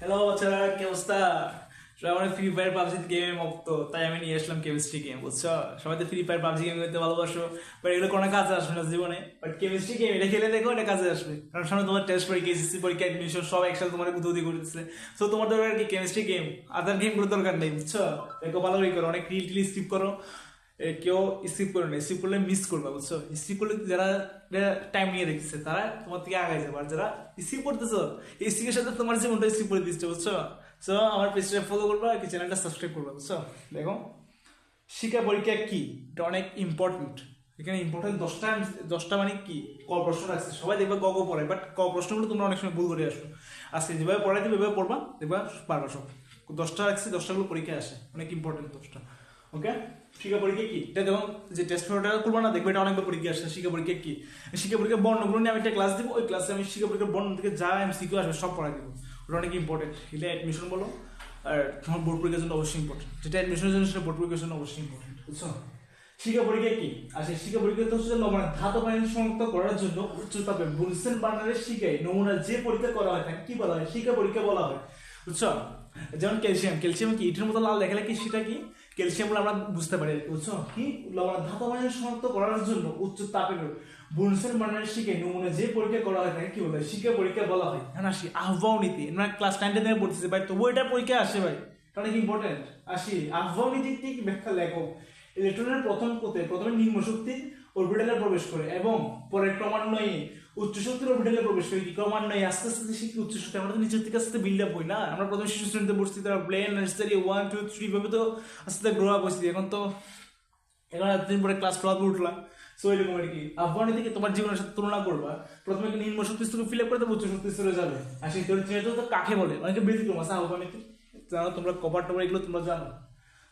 Hello বাচ্চারা, কি অবস্থা? সবাই আমার ফ্রি ফায়ার পাবজি গেমে মুক্ত। তাই আমি নিয়ে আসলাম কেমিস্ট্রি গেম বুঝছ? সবাই তো ফ্রি ফায়ার পাবজি গেম খেলতে ভালোবাসো বাট এগুলো কোনো কাজে আসবে না জীবনে। বাট কেমিস্ট্রি গেম এটা খেলে দেখো, এটা কাজে আসবে। কারণ সামনে তোমার টেস্ট পরীক্ষা এসএসসি পরীক্ষা এডমিশন সব একসাথে তোমার উদ্যোগী করতেছে সো তোমার দরকার কি? কেমিস্ট্রি গেম আদার গেমগুলো দরকার নেই, বুঝছ? দেখো ভালো করে, অনেক রিল টিল স্কিপ করো। কেউ স্কিপ করে নেই স্কিপ করলে মিস করবে, বুঝছ? স্কিপ করলে যারা টাইম নিয়ে দেখছে তারা তোমার থেকে আগাই যাবে। আর যারা স্কিপ করতেছো, এই স্কিপের সাথে তোমার জীবনটা স্কিপ করে দিচ্ছে, বুঝছ? সো আমার পেজটা ফলো করবা, আর কি চ্যানেলটা সাবস্ক্রাইব করবা, বুঝছ? দেখো, শিক্ষা পরীক্ষা কি? এটা অনেক ইম্পর্টেন্ট এখানে ইম্পর্টেন্ট দশটা দশটা মানে কি? ক প্রশ্ন রাখছে। সবাই দেখবে ক পড়ে বাট ক প্রশ্নগুলো তোমরা অনেক সময় ভুল করে আসো। আজকে যেভাবে পড়াই দেবে এভাবে পড়বা, দেখবা পারবা সব। দশটা রাখছি, দশটাগুলো পরীক্ষায় আসে। অনেক ইম্পর্টেন্ট দশটা। ওকে শিক্ষা পরীক্ষা কি? এটা যেমন যে টেস্ট পেপারটা করব না, দেখবে এটা অনেকবার পরীক্ষা আসে শিক্ষা পরীক্ষা কি? শিক্ষা পরীক্ষার বর্ণগুলো নিয়ে আমি একটা ক্লাস দিব, ওই ক্লাসে আমি শিক্ষা পরীক্ষার বর্ণ থেকে যা এম সিকিউ আসবে সব পড়াই দিব। ওটা অনেক ইম্পর্টেন্ট এটা অ্যাডমিশন বলো, আর তোমার বোর্ড পরীক্ষার জন্য অবশ্যই ইম্পর্টেন্ট যেটা অ্যাডমিশনের জন্য সেটা বোর্ড পরীক্ষার জন্য অবশ্যই ইম্পর্টেন্ট বুঝছ? শিক্ষা পরীক্ষা কি? আর সেই শিক্ষা পরীক্ষা তো হচ্ছে লবণের ধাতু পানি শনাক্ত করার জন্য উচ্চতাপে বুলসেন বার্নারের শিখাই নমুনা যে পরীক্ষা করা হয় তাকে কি বলা হয়? শিক্ষা পরীক্ষা বলা হয়, বুঝছ? যেমন ক্যালসিয়াম ক্যালসিয়াম কি? ইটের মতো লাল দেখালে কি সেটা কি? ক্যালসিয়াম আমরা বুঝতে পারি। বুঝছ? কি? লবণের ধাতু পানি শনাক্ত করার জন্য উচ্চ তাপের বুনসেন বার্নারের শিখে নমুনা যে পরীক্ষা করা হয় তাকে কি বলা? শিখে পরীক্ষা বলা হয়। হ্যাঁ আসি আহ্বাও নীতি। আমরা ক্লাস নাইনটা থেকে পড়তেছি। ভাই তবু এটা পরীক্ষা আসে ভাই। অনেক ইম্পর্টেন্ট আসি। আহ্বাও নীতি ঠিক ব্যাখ্যা লেখো ইলেকট্রনের প্রথম পথে প্রথমে নিম্ন শক্তি অরবিটালে প্রবেশ করে এবং পরে ক্রমান্বয়ে উচ্চ শক্তির প্রবেশ করে কি ক্রমান্বয়ে আস্তে আস্তে শিখি আমরা তো থেকে আস্তে বিল্ড আপ হই না। আমরা শিশু শ্রেণীতে তারা নার্সারি ওয়ান টু থ্রি ভাবে তো আস্তে গ্রো আপ হয়েছি। এখন তো এখন এতদিন পরে ক্লাস উঠলাম। সো এরকম আর কি। আফগানি থেকে তোমার জীবনের সাথে তুলনা করবা, প্রথমে নিম্ন শক্তি স্তরে ফিল আপ করে উচ্চ শক্তি স্তরে যাবে। আর সেই তো কাকে বলে? অনেকে ব্যতিক্রম আছে আহ্বানিতে জানো তোমরা কভার টভার এগুলো তোমরা জানো।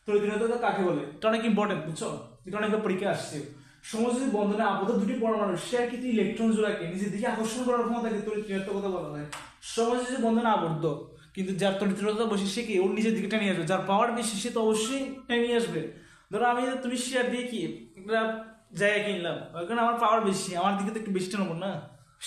তরিত্রিয়া তো কাকে বলে? এটা অনেক ইম্পর্টেন্ট বুঝছ? এটা অনেকবার পরীক্ষা আসছে। সমযোজী বন্ধনে আবদ্ধ দুটি পরমাণু শেয়ার কিন্তু ইলেকট্রন জোড়াকে নিজের দিকে আকর্ষণ করার ক্ষমতাকে তরিত্রিয়াত্ম কথা বলা হয়। সমযোজী বন্ধনে আবদ্ধ, কিন্তু যার তড়িৎ তরিত্রিয়তা বসে সে কি? ওর নিজের দিকে টেনে আসবে। যার পাওয়ার বেশি, সে তো অবশ্যই টেনে আসবে। ধরো আমি তুমি শেয়ার দিয়ে কি একটা জায়গা কিনলাম ওখানে আমার পাওয়ার বেশি, আমার দিকে তো একটু বেশি নেব না?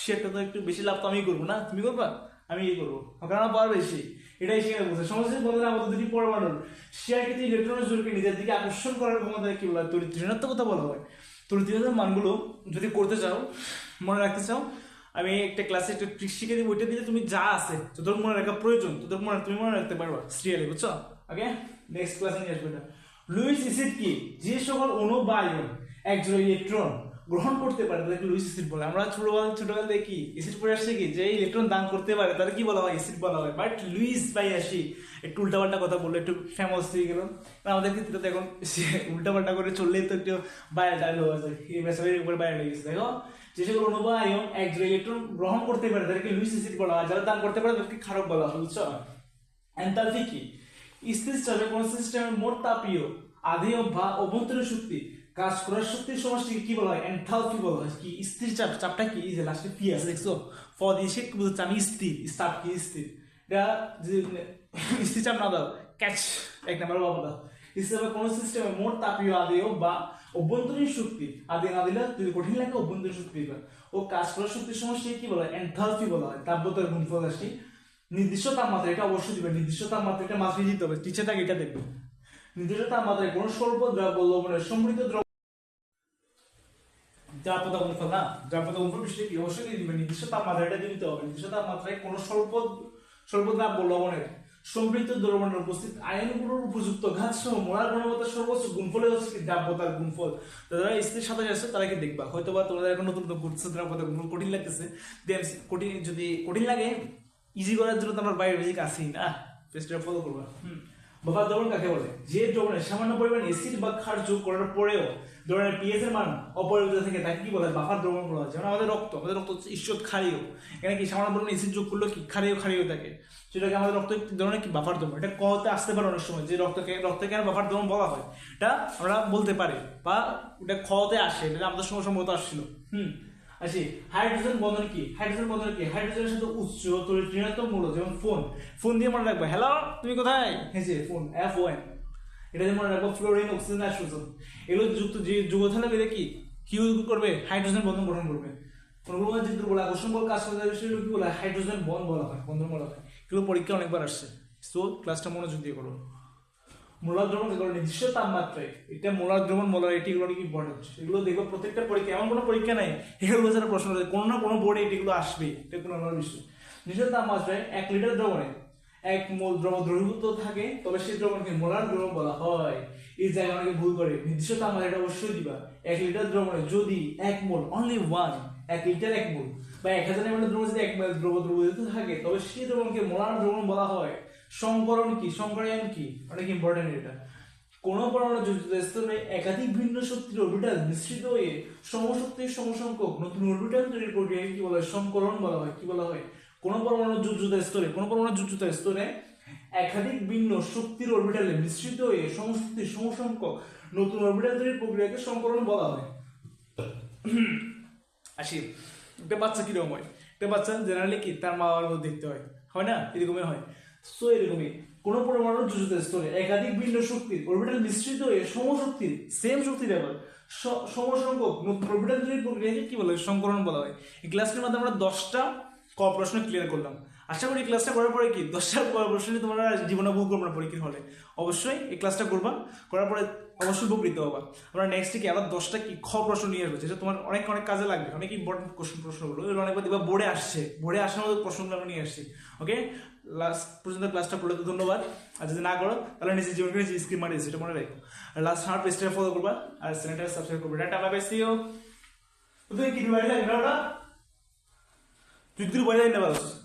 শেয়ারটা তো একটু বেশি লাভ তো আমি করব না? তুমি করবা? আমি এই করব। কারণ আমার পাওয়ার বেশি। এটাই সেখানে বলছে। সমস্ত বন্ধুরা আমাদের দুটি পরমাণুর শেয়ার কিন্তু ইলেকট্রনের জোরকে নিজের দিকে আকর্ষণ করার ক্ষমতা কি বলা হয়? তড়িৎ কথা বলা হয়। তড়িৎ মানগুলো যদি করতে চাও, মনে রাখতে চাও, আমি একটা ক্লাসে একটা ট্রিক শিখে দিই ওইটা দিলে তুমি যা আছে তোদের মনে রাখা প্রয়োজন তোদের মনে তুমি মনে রাখতে পারবা সিরিয়ালি বুঝছ? ওকে নেক্সট ক্লাসে নিয়ে আসবে এটা। লুইস ইসিড কি? যে সকল অনু বা আয়ন একজোড়া ইলেকট্রন গ্রহণ করতে পারে, তাদেরকে লুইস অ্যাসিড বলে। আমরা ছোটবেলা ছোটবেলা দেখি অ্যাসিড পড়ে আসছে কি? যে ইলেকট্রন দান করতে পারে, তাদের কি বলা হয়? অ্যাসিড বলা হয়। বাট লুইস বাই আসি, একটু উল্টাপাল্টা কথা বললে, একটু ফেমাস হয়ে গেল আমাদের ক্ষেত্রে তো এখন উল্টাপাল্টা করে চললেই তো একটু বাইরে হয়ে যায়। এই বেসবের উপরে বাইরে লেগে গেছে। দেখো, যে সকল অণু বা আয়ন ইলেকট্রন গ্রহণ করতে পারে, তাদেরকে লুইস এসিড বলা হয়। যারা দান করতে পারে, তাদেরকে খারাপ বলা হয়, বুঝছ? এনথালপি কি? স্থির চাপে কোন সিস্টেমের মোট তাপীয় আদেয় বা অভ্যন্তরীণ শক্তি কাজ করার শক্তির সমষ্টিকে কি বলা হয়? এনথালপি বলা হয়। কি? স্থির চাপ। চাপটা কি? যে লাস্টে পি আছে, দেখছ? ফ দিয়ে সে কি বুঝতে আমি স্থির। চাপ কি? স্থির। এটা যদি স্থির চাপ না দাও ক্যাচ এক নাম্বার বাবা দাও চাপে কোন সিস্টেমে মোট তাপীয় আদেয় বা অভ্যন্তরীণ শক্তি। আদি না দিলে যদি কঠিন লাগে, অভ্যন্তরীণ শক্তি ও কাজ করার শক্তির সমষ্টিকে কি বলা হয়? এনথালপি বলা হয়। তাপগতার গুণফল রাশি নির্দিষ্ট তাপমাত্রা। এটা অবশ্যই দিবে। নির্দিষ্ট তাপমাত্রা এটা মাত্রায় দিতে হবে। টিচার থাকে, এটা দেখবে। নির্দিষ্ট তাপমাত্রায় কোনো স্বল্প দ্রব্য লবণের সমৃদ্ধ দ্রাবতা গুণফল না? দ্রাবতা গুণফল বিষয়টা কি? অবশ্যই দিয়ে দিবে নির্দিষ্ট তাপমাত্রা এটা দিতে হবে। নির্দিষ্ট তাপমাত্রায় কোন স্বল্প স্বল্প দ্রাব্য লবণের সমৃদ্ধ দ্রবণের উপস্থিত আয়নগুলোর উপযুক্ত ঘাত সহ মোলার গুণবত্তার সর্বোচ্চ গুণফলে হচ্ছে দ্রাব্যতার গুণফল। যারা স্থির সাথে আছে তারা কি দেখবা? হয়তো বা তোমাদের এখন নতুন নতুন ঘুরছে দ্রাব্যতার গুণফল কঠিন লাগতেছে। দেন কঠিন যদি কঠিন লাগে ইজি করার জন্য তো আমরা বেশি আসি না। ফলো করবা। হুম। বাবা দ্রবণ কাকে বলে? যে দ্রবণে সামান্য পরিমাণ অ্যাসিড বা ক্ষার যোগ করার পরেও দ্রবণের পিএইচ এর মান অপরিবর্তিত থাকে, তাকে কি বলে? বাফার দ্রবণ বলা হয়। যেমন আমাদের রক্ত আমাদের রক্ত হচ্ছে ঈশ্বর ক্ষারীয়। এখানে কি সামান্য পরিমাণ অ্যাসিড যোগ করলে কি ক্ষারীয় ক্ষারীয় থাকে? সেটাকে আমাদের রক্ত ধরনের কি? বাফার দ্রবণ। এটা কতে আসতে পারে অনেক সময়, যে রক্তকে রক্তকে কেন বাফার দ্রবণ বলা হয়? এটা আমরা বলতে পারি, বা ওটা খতে আসে, এটা আমাদের সময় সম্ভবত আসছিল। হুম। আসি হাইড্রোজেন বন্ধন কি? হাইড্রোজেন বন্ধন কি? হাইড্রোজেনের সাথে উচ্চ তরিত্রিণাত্মক মূল্য যেমন ফোন ফোন দিয়ে মনে রাখবে। হ্যালো তুমি কোথায়? হেসে ফোন এফ ওএন এটা দিয়ে মনে রাখব ফ্লোরিন অক্সিজেন নাইট্রোজেন এগুলো যুক্ত যে যুগ থাকলে কি? কি করবে? হাইড্রোজেন বন্ধন গঠন করবে। অনুভব যে দুর্বল আকর্ষণ বল কাজ করে সেগুলো কি বলা? হয় হাইড্রোজেন বন বলা হয় বন্ধন বলা হয়। এগুলো পরীক্ষা অনেকবার আসছে। সো ক্লাসটা মনোযোগ দিয়ে করো মোলার দ্রবণ এগুলো নির্দিষ্ট তাপমাত্রায়। এটা মোলার দ্রবণ মোলার এটি এগুলো ইম্পর্টেন্ট এগুলো দেখব প্রত্যেকটা পরীক্ষা। এমন কোনো পরীক্ষা নাই, এগুলো যারা প্রশ্ন রয়েছে কোনো না কোনো বোর্ডে এটিগুলো আসবে। এটা কোনো আমার বিষয় নির্দিষ্ট তাপমাত্রায় এক লিটার দ্রবণে এক মোল দ্রব দ্রবীভূত থাকে, তবে সেই দ্রবণকে মোলার দ্রবণ বলা হয়। এই জায়গায় অনেকে ভুল করে। নির্দিষ্ট তাপমাত্রা এটা অবশ্যই দিবা। এক লিটার দ্রবণে যদি এক মোল অনলি ওয়ান এক লিটার এক মোল, বা এক হাজার এমএল দ্রবণ যদি এক মোল দ্রব দ্রবীভূত থাকে, তবে সেই দ্রবণকে মোলার দ্রবণ বলা হয়। সংকরণ কি? সংকরায়ন কি? অনেক ইম্পর্টেন্ট এটা। কোন পরমাণু যোজিত স্তরে একাধিক ভিন্ন শক্তির অরবিটাল মিশ্রিত হয়ে সমশক্তির সমসংখ্যক নতুন অরবিটাল তৈরির প্রক্রিয়াকে কি বলা? হয় সংকলন বলা হয়। কি বলা হয়? কোন পরমাণু যোজিত স্তরে, কোন পরমাণু যোজিত স্তরে একাধিক ভিন্ন শক্তির অরবিটালে মিশ্রিত হয়ে সমশক্তির সমসংখ্যক নতুন অরবিটাল তৈরির প্রক্রিয়াকে সংকরণ বলা হয়। আসি। একটা বাচ্চা কীরকম হয়? একটা বাচ্চা জেনারেলি কি? তার মা বাবার মধ্যে দেখতে হয়। হয় না? এরকমই হয়। সো এরকমই। কোন পরমাণু যুজতে স্তরে একাধিক ভিন্ন শক্তির অরবিটাল মিশ্রিত হয়ে সমশক্তির সেম শক্তি ব্যবহার। সমসংখ্যক নতুন অরবিটাল তৈরির প্রক্রিয়াকে কি বলা? সংকরণ বলা হয়। এই ক্লাসটির মাধ্যমে আমরা দশটা ক প্রশ্ন ক্লিয়ার করলাম। আশা করি ক্লাসটা করার পরে কি? দশটা ক প্রশ্ন নিয়ে তোমরা জীবনে ভুল করব না পরীক্ষার হলে। অবশ্যই এই ক্লাসটা করবা। করার পরে অবশ্যই উপকৃত হবা। আমরা নেক্সট কি? আবার দশটা কি? খ প্রশ্ন নিয়ে আসব। যেটা তোমার অনেক অনেক কাজে লাগবে। অনেক ইম্পর্টেন্ট কোশ্চেন প্রশ্নগুলো। এগুলো অনেকবার দেখবা বোর্ডে আসছে। বোর্ডে আসার মতো প্রশ্নগুলো আমরা নিয়ে আসছি। ওকে লাস্ট পর্যন্ত ক্লাসটা করলে তো ধন্যবাদ। আর যদি না করো, তাহলে নিজের জীবনকে নিজে স্ক্রিন মারি সেটা মনে রাখো। আর লাস্ট আমার পেজটা ফলো করবা। আর চ্যানেলটা সাবস্ক্রাইব করবে। টাটা বাই বাই সিও তুই কি বাড়ি লাগে? না তুই তুই বাড়ি লাগে না